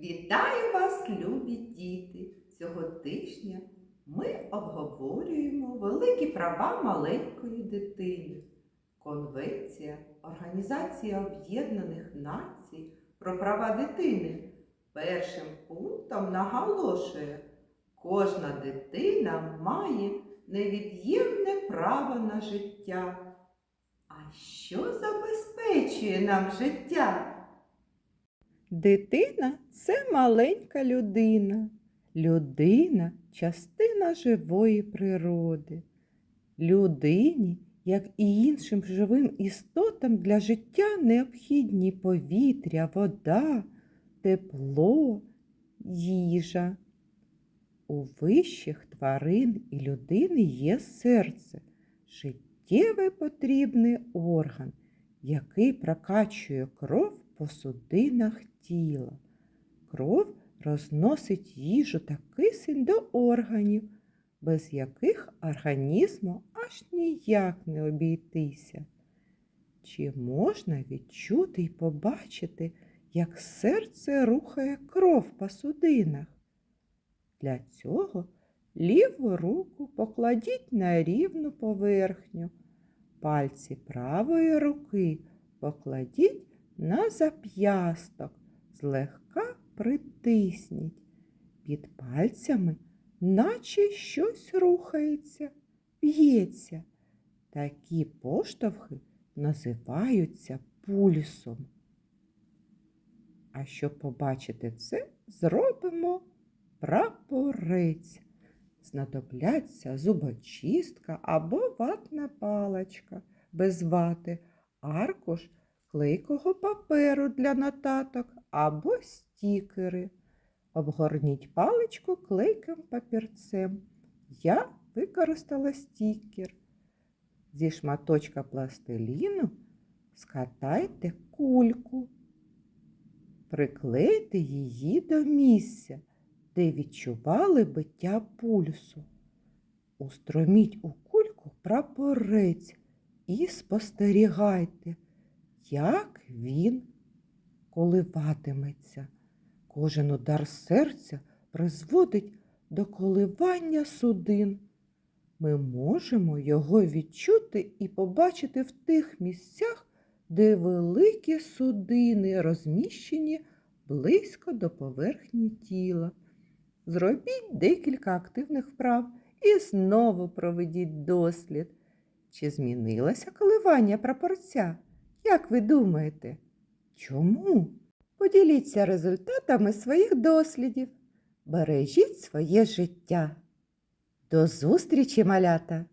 Вітаю вас, любі діти! Цього тижня ми обговорюємо великі права маленької дитини. Конвенція Організації Об'єднаних Націй про права дитини першим пунктом наголошує, кожна дитина має невід'ємне право на життя. А що забезпечує нам життя? Дитина це маленька людина. Людина частина живої природи. Людині, як і іншим живим істотам, для життя необхідні повітря, вода, тепло, їжа. У вищих тварин і людини є серце, життєвий потрібний орган, який прокачує кров по судинах тіла. Кров розносить їжу та кисень до органів, без яких організму аж ніяк не обійтися. Чи можна відчути і побачити, як серце рухає кров по судинах? Для цього ліву руку покладіть на рівну поверхню, пальці правої руки покладіть на зап'ясток, злегка притисніть. Під пальцями, наче щось рухається, б'ється. Такі поштовхи називаються пульсом. А щоб побачити це, зробимо прапорець. Знадобляться зубочистка або ватна паличка без вати, аркуш клейкого паперу для нотаток або стікери. Обгорніть паличку клейким папірцем. Я використала стікер. Зі шматочка пластиліну скатайте кульку, приклейте її до місця, де відчували биття пульсу. Устроміть у кульку прапорець і спостерігайте, як він коливатиметься. Кожен удар серця призводить до коливання судин. Ми можемо його відчути і побачити в тих місцях, де великі судини розміщені близько до поверхні тіла. Зробіть декілька активних вправ і знову проведіть дослід. Чи змінилося коливання прапорця? Як ви думаєте? Чому? Поділіться результатами своїх дослідів. Бережіть своє життя. До зустрічі, малята!